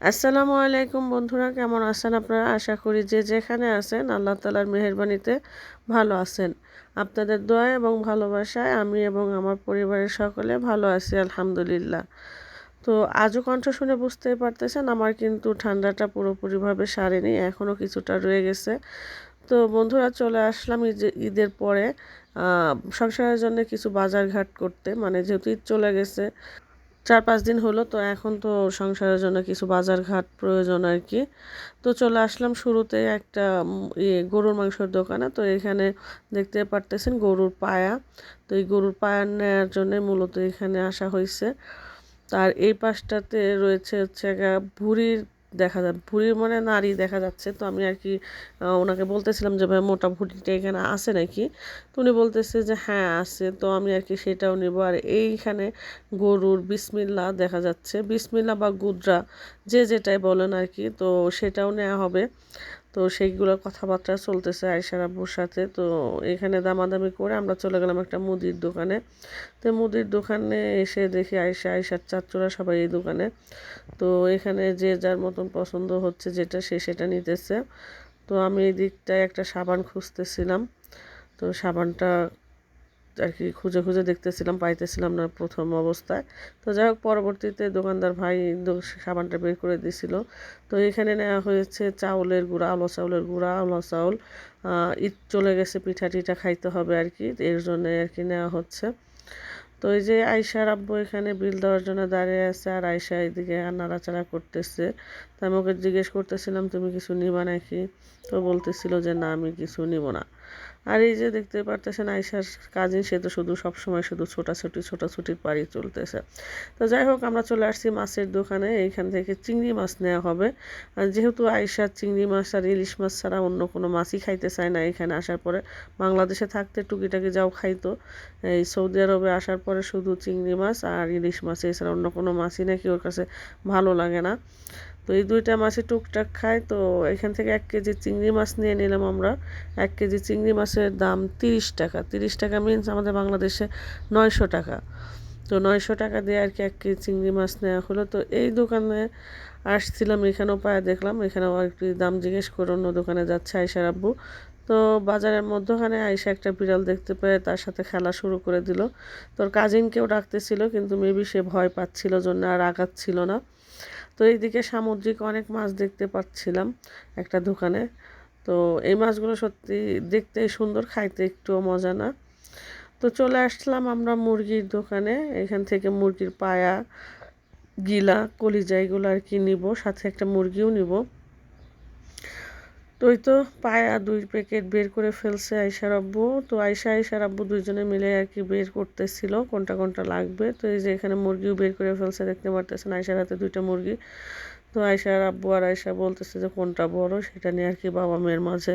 আসসালামু আলাইকুম বন্ধুরা, কেমন আছেন আপনারা? আশা করি যে যেখানে আছেন, আল্লাহ তালার মেহরবানিতে ভালো আছেন। আপনাদের দোয়া এবং ভালোবাসায় আমি এবং আমার পরিবারের সকলে ভালো আছি, আলহামদুলিল্লাহ। তো আজও কণ্ঠ শুনে বুঝতেই পারতেছেন, আমার কিন্তু ঠান্ডাটা পুরোপুরিভাবে সারেনি, এখনও কিছুটা রয়ে গেছে। তো বন্ধুরা, চলে আসলাম ঈদের পরে সংসারের জন্য কিছু বাজার ঘাট করতে মানে যেহেতু ঈদ চলে গেছে চার পাঁচ দিন হলো, তো এখন তো সংসারের জন্য কিছু বাজার ঘাট প্রয়োজন আর কি। তো চলে আসলাম শুরুতে একটা ইয়ে গরুর মাংসের দোকানে। তো এখানে দেখতে পারতেছেন গরুর পায়া। তো এই গরুর পায়া নেওয়ার জন্য মূলত এখানে আসা হয়েছে তার এই পাশটাতে রয়েছে হচ্ছে ভুড়ির দেখা যায় ভুঁড়ির মানে নারী দেখা যাচ্ছে। তো আমি আর কি ওনাকে বলতেছিলাম যে, ভাই, মোটা ভুঁড়িটা এখানে আছে নাকি? তো উনি বলতেছে যে হ্যাঁ আছে। তো আমি আর কি সেটাও নেব। আর এইখানে গরুর বিসমিল্লা দেখা যাচ্ছে। বিসমিল্লা বা গুদ্রা, যে যেটাই বলেন আর কি, তো সেটাও নেওয়া হবে। তো সেইগুলো কথাবার্তা চলতেছে আয়সার আব্বুর সাথে। তো এখানে দামাদামি করে আমরা চলে গেলাম একটা মুদির দোকানে। তো মুদির দোকানে এসে দেখি আয়সা আয়সার চাচুরা সবাই এই দোকানে। তো এখানে যে যার মতন পছন্দ হচ্ছে যেটা সে সেটা নিতেছে। তো আমি এই দিকটায় একটা সাবান খুঁজতেছিলাম। তো সাবানটা আর কি খুঁজে খুঁজে দেখতেছিলাম, পাইতেছিলাম না প্রথম অবস্থায়। তো যাই হোক, পরবর্তীতে দোকানদার ভাই সাবানটা বের করে দিছিল। তো এখানে নেওয়া হয়েছে চাউলের গুঁড়া, আলো চাউলের গুঁড়া, আলো চাউল ঈদ চলে গেছে, পিঠা টিঠা খাইতে হবে আর কি এর জন্য আর কি নেওয়া হচ্ছে। তো এই যে আয়সার আব্বু এখানে বিল দেওয়ার জন্য দাঁড়িয়ে আছে, আর আয়সা এদিকে নাড়াচাড়া করতেছে। তো আমি ওকে জিজ্ঞেস করতেছিলাম, তুমি কিছু নিবা নাকি? তো বলতেছিল যে, না, আমি কিছু নিব না। আর এই যে দেখতে পারতেছেন আয়সার কাজিন সে তো শুধু সবসময় শুধু ছোটাছুটি, ছোটাছুটির পাড়ি চলতেছে। তো যাই হোক, আমরা চলে আসছি মাছের দোকানে। এইখান থেকে চিংড়ি মাছ নেওয়া হবে। আর যেহেতু আয়সার চিংড়ি মাছ আর ইলিশ মাছ ছাড়া অন্য কোনো মাছই খাইতে চায় না এখানে আসার পরে, বাংলাদেশে থাকতে টুকিটাকি যাও খাইতো। এই সৌদি আরবে আসার পরে শুধু চিংড়ি মাছ আর ইলিশ মাছ, এছাড়া অন্য কোনো মাছই নাকি ওর কাছে ভালো লাগে না। তো এই দুইটা মাছে টুকটাক খায় তো এখান থেকে এক কেজি চিংড়ি মাছ নিয়ে নিলাম আমরা। এক কেজি চিংড়ি মাছের দাম তিরিশ টাকা। তিরিশ টাকা মিনস আমাদের বাংলাদেশে নয়শো টাকা। তো নয়শো টাকা দিয়ে আর কি এক কেজি চিংড়ি মাছ নেওয়া হলো। তো এই দোকানে আসছিলাম এখানেও পায়ে দেখলাম এখানেও আর একটু দাম জিজ্ঞেস করে অন্য দোকানে যাচ্ছে আয়সার আব্বু তো বাজারের মধ্যখানে আইসা একটা বিড়াল দেখতে পেয়ে তার সাথে খেলা শুরু করে দিল। তোর কাজিনকেও ডাকতেছিল, কিন্তু মেবি সে ভয় পাচ্ছিল, জন্য আর আগাচ্ছিল না। তো এইদিকে সামুদ্রিক অনেক মাছ দেখতে পাচ্ছিলাম একটা দোকানে। তো এই মাছগুলো সত্যি দেখতে সুন্দর, খাইতে একটুও মজা না। তো চলে আসলাম আমরা মুরগির দোকানে। এখান থেকে মুরগির পায়া, গিলা, কলিজা, এগুলো আর কি নিব। সাথে একটা মুরগিও নিব। তো ওই তো পায়া দুই প্যাকেট বের করে ফেলছে আয়সার আব্বু। তো আয়সা আয়সার আব্বু দুইজনে মিলে আর কি বের করতেছিল, কোনটা কোনটা লাগবে। তো এই যে এখানে মুরগিও বের করে ফেলছে, দেখতে পারতেছেন আয়সার হাতে দুইটা মুরগি। তো আয়সার আব্বু আর আয়সা বলতেছে যে, কোনটা বড়? সেটা নিয়ে আর কি বাবা মেয়ের মাঝে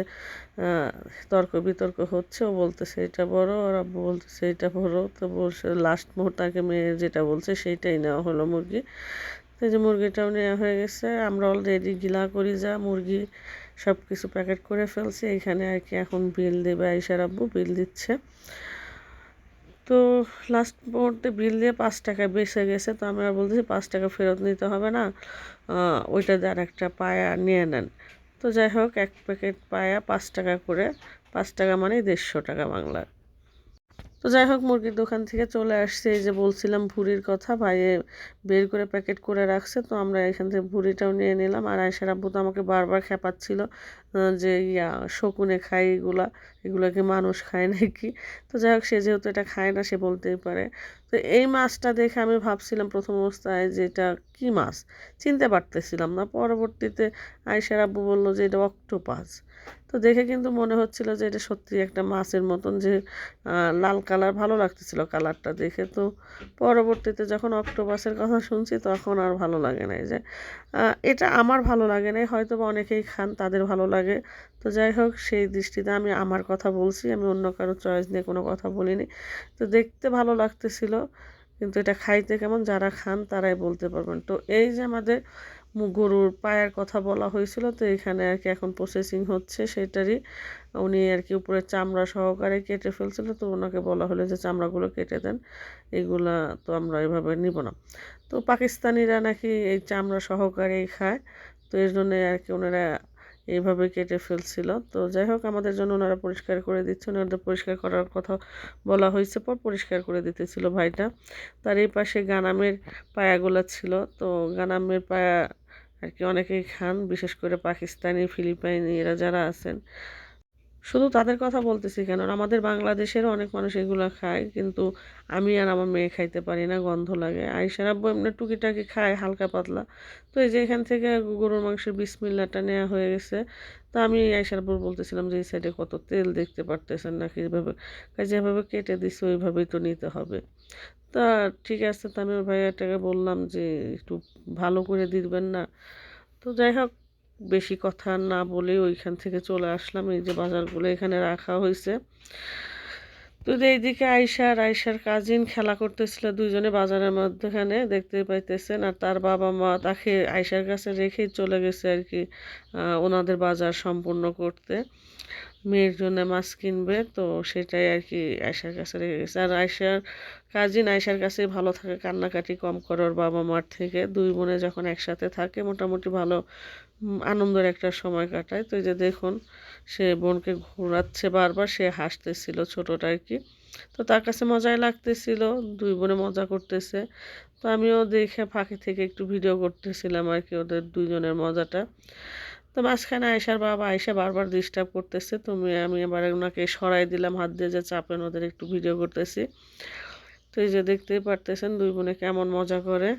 তর্ক বিতর্ক হচ্ছে। ও বলতেছে, এটা বড়? আর আব্বু বলতেছে, এটা বড়। তো বলছে লাস্ট মুহূর্তে আগে মেয়ে যেটা বলছে, সেইটাই নেওয়া হলো মুরগি। তো যে মুরগিটাও নেওয়া হয়ে গেছে। আমরা অলরেডি গিলা করি যা, মুরগি সব কিছু প্যাকেট করে ফেলছি। এখানে আর কি এখন বিল দেবে আইসার আব্বু, বিল দিচ্ছে। তো লাস্ট মুহূর্তে বিল দিয়ে পাঁচ টাকা বেঁচে গেছে। তো আমি আর বলতেছি, পাঁচ টাকা ফেরত নিতে হবে না। ওইটা আর একটা পায়া নিয়ে নেন। তো যাই হোক, এক প্যাকেট পায়া পাঁচ টাকা করে। পাঁচ টাকা মানে দেড়শো টাকা বাংলার। তো যাই হোক, মুরগির দোকান থেকে চলে আসছে। এই যে বলছিলাম ভুড়ির কথা, ভাইয়ে বের করে প্যাকেট করে রাখছে। তো আমরা এখান থেকে ভুড়িটাও নিয়ে নিলাম। আর আয়সার আব্বু তো আমাকে বারবার খেপাচ্ছিল যে ইয়া, শকুনে খাই এগুলা। এগুলোকে মানুষ খায় নাকি? তো যাই হোক, সে যেহেতু এটা খায় না, সে বলতেই পারে। তো এই মাছটা দেখে আমি ভাবছিলাম প্রথম অবস্থায় যে এটা কী মাছ? চিনতে পারতেছিলাম না। পরবর্তীতে আয়সার আব্বু বলল যে এটা অক্টোপাস। তো দেখে কিন্তু মনে হচ্ছিল যে এটা সত্যি একটা মাছের মতন যে লাল কালার ভালো লাগতেছিল কালারটা দেখে। তো পরবর্তীতে যখন অক্টোপাসের কথা শুনছি, তখন আর ভালো লাগে নাই যে এটা আমার ভালো লাগে নাই হয়তো বা অনেকেই খান, তাদের ভালো লাগে। তো যাই হোক, সেই দৃষ্টিতে আমি আমার কথা বলছি, আমি অন্য কারও চয়েস নিয়ে কোনো কথা বলিনি। তো দেখতে ভালো লাগতেছিল, কিন্তু এটা খাইতে কেমন যারা খান তারাই বলতে পারবেন। তো এই যে আমাদের গরুর পায়ের কথা বলা হয়েছিল, তো এখানে আর কি এখন প্রসেসিং হচ্ছে সেটারই। উনি আর কি উপরে চামড়া সহকারে কেটে ফেলছিল, তো ওনাকে বলা হলো যে চামড়াগুলো কেটে দেন, এগুলা তো আমরা এভাবে নিব না। তো পাকিস্তানিরা নাকি এই চামড়া সহকারেই খায়, তো এর জন্যে আর কি ওনারা এইভাবে কেটে ফেলছিল। তো যাই হোক, আমাদের জন্য ওনারা পরিষ্কার করে দিচ্ছে। ওনাদের পরিষ্কার করার কথা বলা হয়েছে, পর পরিষ্কার করে দিতেছিল ভাইটা। তার এই পাশে গানামের পায়াগুলো ছিল। তো গানামের পায়া আর কি অনেকেই খান, বিশেষ করে পাকিস্তানি, ফিলিপাইনি, এরা যারা আছেন শুধু তাদের কথা বলতেছি কেন? আমাদের বাংলাদেশেরও অনেক মানুষ এগুলো খায়, কিন্তু আমি আর আমার মেয়ে খাইতে পারি না, গন্ধ লাগে। আইসার আব্বু এমনি টুকিটাকি খায়, হালকা পাতলা। তো এই যে এখান থেকে গরুর মাংসের বিসমিল্লাটা নেওয়া হয়ে গেছে, তা আমি আইসার আব্বুর বলতেছিলাম যে, এই সাইডে কত তেল দেখতে পারতেছেন নাকি এভাবে? যেভাবে কেটে দিচ্ছে ওইভাবেই তো নিতে হবে। তা ঠিক আছে তো আমি ওর ভাইয়াটাকে বললাম যে, একটু ভালো করে দিবেন না। তো যাই হোক বেশি কথা না বলে ওইখান থেকে চলে আসলাম। এই যে বাজারগুলো এখানে রাখা হয়েছে। তো এইদিকে আয়সার আয়সার কাজিন খেলা করতেছিল দুইজনে বাজারের মধ্যখানে দেখতে পাইতেছেন। আর তার বাবা মা তাকে আয়সার কাছে রেখেই চলে গেছে আর কি ওনাদের বাজার সম্পূর্ণ করতে। মেয়ের জন্য মাছ কিনবে, তো সেটাই আর কি আয়সার কাছে রেখে গেছে। আর আয়সার কাজিন আয়সার কাছে ভালো থাকে, কান্নাকাটি কম করে ওর বাবা মার থেকে। দুই বোনে যখন একসাথে থাকে, মোটামুটি ভালো আনন্দের একটা সময় কাটায়। তো এই যে দেখুন, সে বোনকে ঘোরাচ্ছে বারবার, সে হাসতেছিল ছোটোটা আর কি। তো তার কাছে মজাই লাগতেছিল, দুই বোনে মজা করতেছে। তো আমিও দেখে ফাঁকি থেকে একটু ভিডিও করতেছিলাম আর কি ওদের দুইজনের মজাটা। তো মাঝখানে আয়সার বাবা আয়সা বারবার ডিস্টার্ব করতেছে তুমি আমি এবার ওনাকে সরাই দিলাম হাত দিয়ে যে চাপেন ওদের একটু ভিডিও করতেছি। তো এই যে দেখতেই পারতেছেন দুই বোনে কেমন মজা করে।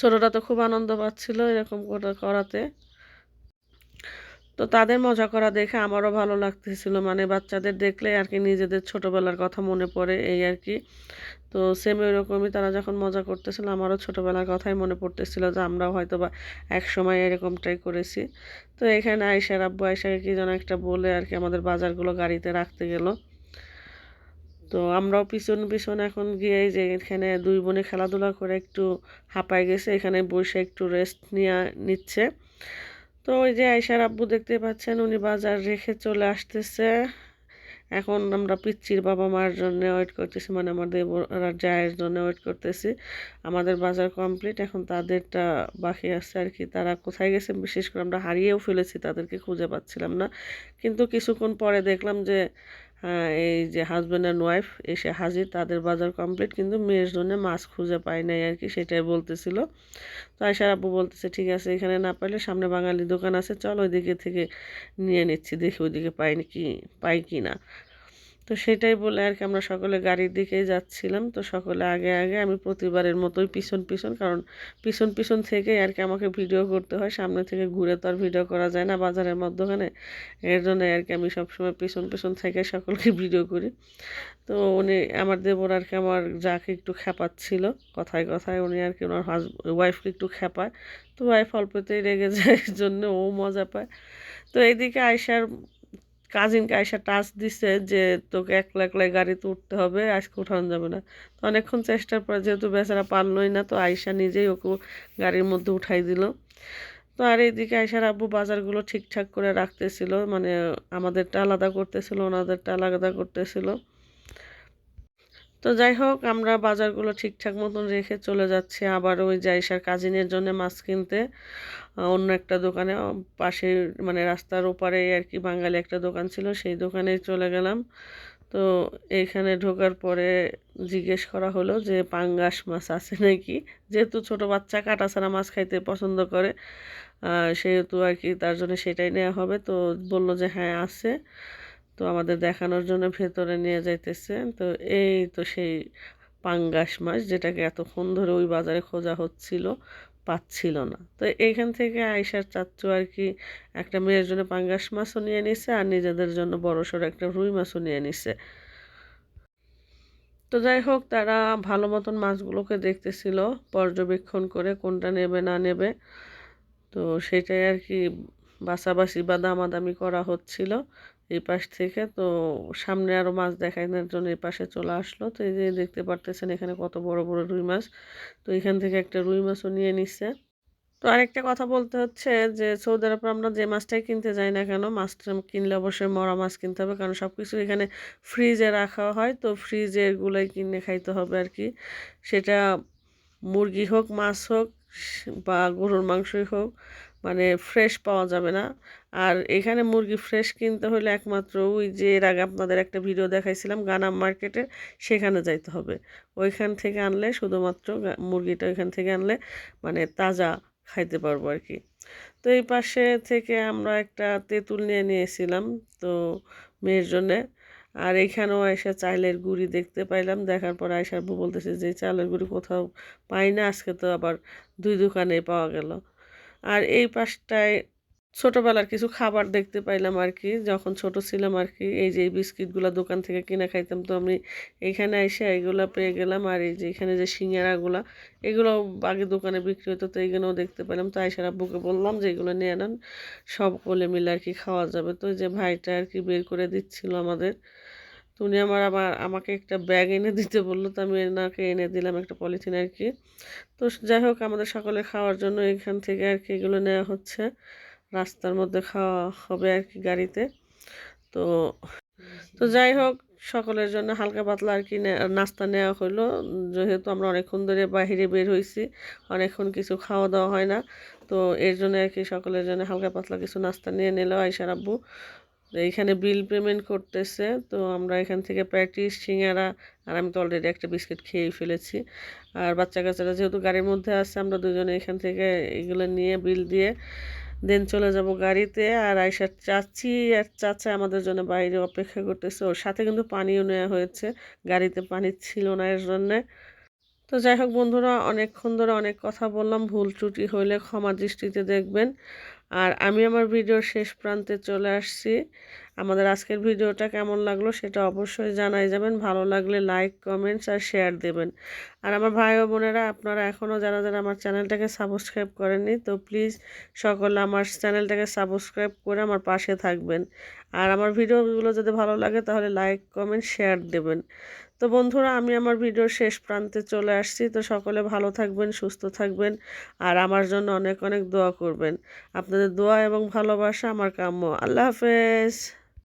ছোটটা তো খুব আনন্দ পাচ্ছিল এরকম করাতে। তো তাদের মজা করা দেখে আমারও ভালো লাগতেছিল। মানে বাচ্চাদের দেখলে আর কি নিজেদের ছোটোবেলার কথা মনে পড়ে এই আর কি। তো সেম এরকমই তারা যখন মজা করতেছিল, আমারও ছোটোবেলার কথাই মনে পড়তেছিল যে আমরাও হয়তো বা এক সময় এরকমটাই করেছি। তো এখানে আয়সার আব্বু আয়সাকে কি যেন একটা বলে আর কি আমাদের বাজারগুলো গাড়িতে রাখতে গেল। তো আমরাও পিছন পিছন এখন গিয়ে যে এখানে দুই বোনে খেলাধুলা করে একটু হাঁপায় গেছে, এখানে বসে একটু রেস্ট নিয়ে, নিচ্ছে। তো ওই যে আয়সার আব্বু দেখতে পাচ্ছেন, উনি বাজার রেখে চলে আসতেছে। এখন আমরা পিচ্ছির বাবা মার জন্য ওয়েট করতেছি মানে আমাদের জায়ের জন্য ওয়েট করতেছি। আমাদের বাজার কমপ্লিট এখন তাদেরটা বাকি আছে আর কি। তারা কোথায় গেছে বিশেষ করে আমরা হারিয়েও ফেলেছি, তাদেরকে খুঁজে পাচ্ছিলাম না। কিন্তু কিছুক্ষণ পরে দেখলাম যে এই যে হাজব্যান্ড অ্যান্ড ওয়াইফ এসে হাজির, তাদের বাজার কমপ্লিট কিন্তু মেয়ের জন্য মাছ খুঁজে পায় নাই আর কি, সেটাই বলতেছিল। তো আয়সার আব্বু বলতেছে, ঠিক আছে, এখানে না পাইলে সামনে বাঙালি দোকান আছে, চল ওইদিকে থেকে নিয়ে নিচ্ছি, দেখি ওইদিকে পাই কি পাই কি না তো সেটাই বলে আর কি আমরা সকলে গাড়ির দিকেই যাচ্ছিলাম। তো সকলে আগে আগে আমি প্রতিবারের মতোই পিছন পিছন, কারণ পিছন পিছন থেকেই আর কি আমাকে ভিডিও করতে হয়। সামনে থেকে ঘুরে তো আর ভিডিও করা যায় না বাজারের মধ্যখানে। এর জন্য আর কি আমি সবসময় পিছন পিছন থেকে সকলকে ভিডিও করি। তো উনি, আমার দেবর আর কি আমার যাকে একটু খেপাচ্ছিল, কথায় কথায় উনি আর কি ওনার হাজ ওয়াইফকে একটু খেপায়। তো ওয়াইফ অল্পতেই রেগে যায় জন্য ও মজা পায়। তো এইদিকে আয়সার কাজিনকে আয়সা টাচ দিছে যে তোকে একলা একলাই গাড়িতে উঠতে হবে, আজকে উঠানো যাবে না। তো অনেকক্ষণ চেষ্টার পর যেহেতু বেচারা পারলোই না, তো আয়সা নিজেই ওকে গাড়ির মধ্যে উঠাই দিল। তো আর এইদিকে আয়সার আব্বু বাজারগুলো ঠিকঠাক করে রাখতেছিল মানে আমাদেরটা আলাদা করতেছিল, ওনাদেরটা আলাদা করতেছিল। তো যাই হোক, আমরা বাজারগুলো ঠিকঠাক মতন রেখে চলে যাচ্ছি। আবার ওই জাইসার কাজিনের জন্য মাছ কিনতে। অন্য একটা দোকানে পাশে মানে রাস্তার ওপারে আর কি বাঙালি একটা দোকান ছিল, সেই দোকানে চলে গেলাম। তো এইখানে ঢোকার পরে জিজ্ঞেস করা হলো যে, পাঙ্গাস মাছ আছে নাকি? যেহেতু ছোট বাচ্চা, কাটা ছাড়া মাছ খাইতে পছন্দ করে। সেহেতু আর কি তার জন্য সেটাই নেওয়া হবে। তো বলল যে হ্যাঁ আছে। তো আমাদের দেখানোর জন্য ভেতরে নিয়ে যাইতেছে তো এই তো সেই পাঙ্গাস মাছ যেটাকে এতক্ষণ ধরে ওই বাজারে খোঁজা হচ্ছিল, পাচ্ছিল না। তো এইখান থেকে আয়সার চাচ্চু আর কি একটা মেয়ের জন্য পাঙ্গাস মাছও নিয়ে নিছে আর নিজেদের জন্য বড় সড়ো একটা রুই মাছও নিয়ে নিছে। তো যাই হোক, তারা ভালো মতন মাছগুলোকে দেখতেছিল, পর্যবেক্ষণ করে কোনটা নেবে না নেবে। তো সেটাই আর কি বাসাবাসি বা দামাদামি করা হচ্ছিল। এই পাশ থেকে। তো সামনে আরও মাছ দেখানোর জন্য এই পাশে চলে আসলো। তো এই যে দেখতে পারতেছেন এখানে কত বড় বড় রুই মাছ। তো এখান থেকে একটা রুই মাছও নিয়ে নিচ্ছে তো আরেকটা কথা বলতে হচ্ছে যে সৌদি আরবে আমরা যে মাছটাই কিনতে যাই না কেন মাছটা কিনলে অবশ্যই মরা মাছ কিনতে হবে। কারণ সব কিছু এখানে ফ্রিজে রাখা হয়। তো ফ্রিজেরগুলোই কিনে খাইতে হবে আর কি। সেটা মুরগি হোক, মাছ হোক, বা গরুর মাংসই হোক মানে ফ্রেশ পাওয়া যাবে না। আর এখানে মুরগি ফ্রেশ কিনতে হলে একমাত্র ওই যে এর আগে আপনাদের একটা ভিডিও দেখাইছিলাম, গানাম মার্কেটে সেখানে যাইতে হবে। ওইখান থেকে আনলে শুধুমাত্র মুরগিটা ওইখান থেকে আনলে মানে তাজা খাইতে পারব আর কি। তো এই পাশে থেকে আমরা একটা তেঁতুল নিয়ে নিয়েছিলাম তো মেয়ের জন্যে। আর এইখানেও এসে চাইলের গুড়ি দেখতে পাইলাম, দেখার পর আয়সার বউ বলতেছে যে, চালের গুঁড়ি কোথাও পাই না, আজকে তো আবার দুই দোকানে পাওয়া গেল। আর এই পাশটায় ছোটোবেলার কিছু খাবার দেখতে পাইলাম আর কি যখন ছোট ছিলাম আর কি এই যে এই বিস্কিটগুলো দোকান থেকে কিনে খাইতাম, তো আমি এইখানে এসে এইগুলো পেয়ে গেলাম। আর এই যে এখানে যে সিঙ্গারাগুলো এগুলো আগে দোকানে বিক্রি হতো তো এইগুলোও দেখতে পেলাম। তো আইসার আব্বুকে বললাম যে এগুলো নিয়ে নেন সব কোলে মিলে আর কি খাওয়া যাবে। তো যে ভাইটা আর কি বের করে দিচ্ছিল আমাদের। তো উনি আমার আবার আমাকে একটা ব্যাগ এনে দিতে বলল, তো আমি এনাকে এনে দিলাম একটা পলিথিন আর কি। তো যাই হোক, আমাদের সকলে খাওয়ার জন্য এখান থেকে আর কি এগুলো নেওয়া হচ্ছে। রাস্তার মধ্যে খাওয়া হবে আর কি গাড়িতে। তো তো যাই হোক, সকলের জন্য হালকা পাতলা আর কি নাস্তা নেওয়া হলো। যেহেতু আমরা অনেকক্ষণ ধরে বাহিরে বের হয়েছি অনেকক্ষণ কিছু খাওয়া দাওয়া হয় না, তো এর জন্য আর কি সকলের জন্য হালকা পাতলা কিছু নাস্তা নিয়ে নিল আইসার আব্বু এইখানে বিল পেমেন্ট করতেছে, তো আমরা এখান থেকে প্যাটিস সিঙ্গারা, আর আমি তো অলরেডি একটা বিস্কিট খেয়েই ফেলেছি। আর বাচ্চা কাচ্চারা যেহেতু গাড়ির মধ্যে আছে, আমরা দুজনে এখান থেকে এগুলো নিয়ে বিল দিয়ে দেন চলে যাব গাড়িতে। আর আয়সার চাচি আর চাচা আমাদের জন্য বাইরে অপেক্ষা করতেছে। ওর সাথে কিন্তু পানিও নেওয়া হয়েছে, গাড়িতে পানি ছিল না এর জন্যে। তো যাই হোক বন্ধুরা, অনেকক্ষণ ধরে অনেক কথা বললাম, ভুল ত্রুটি হইলে ক্ষমা দৃষ্টিতে দেখবেন। আর আমি আমার ভিডিও শেষ প্রান্তে চলে আসছি। আমাদের আজকের ভিডিওটা কেমন লাগল সেটা অবশ্যই জানাই যাবেন। ভালো লাগলে লাইক কমেন্টস আর শেয়ার দেবেন। আর আমার ভাই ও বোনেরা, আপনারা এখনও যারা যারা আমার চ্যানেলটাকে সাবস্ক্রাইব করেননি, তো প্লিজ সকলে আমার চ্যানেলটাকে সাবস্ক্রাইব করে আমার পাশে থাকবেন। আর আমার ভিডিওগুলো যদি ভালো লাগে তাহলে লাইক, কমেন্ট, শেয়ার দেবেন। তো বন্ধুরা, আমি আমার ভিডিও শেষ প্রান্তে চলে আসছি। তো সকলে ভালো থাকবেন, সুস্থ থাকবেন আর আমার জন্য অনেক অনেক দোয়া করবেন। আপনাদের দোয়া এবং ভালোবাসা আমার কাম্য। আল্লাহ হাফেজ।